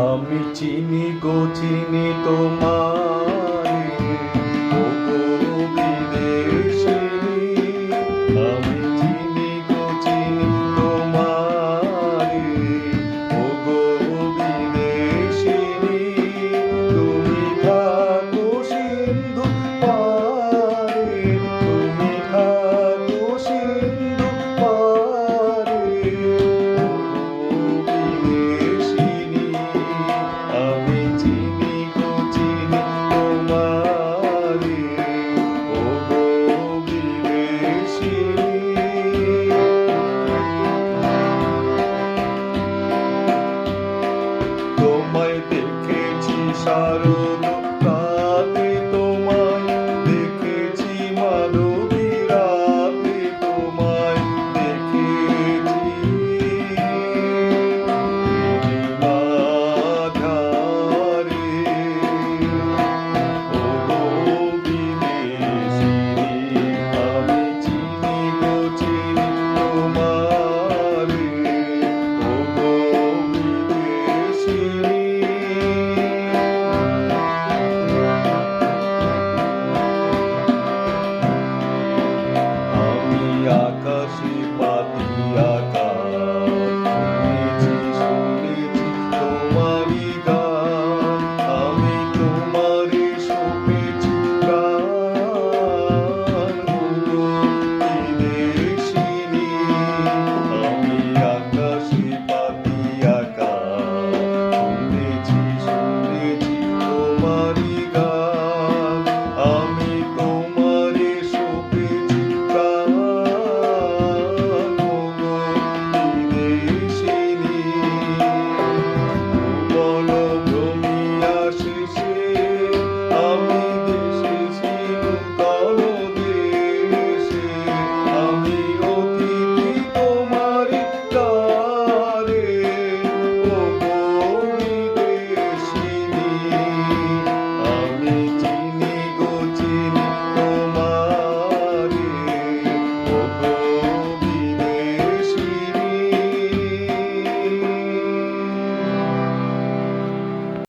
আমি চিনি গো চিনি তোমায় sorrow 可惜吧。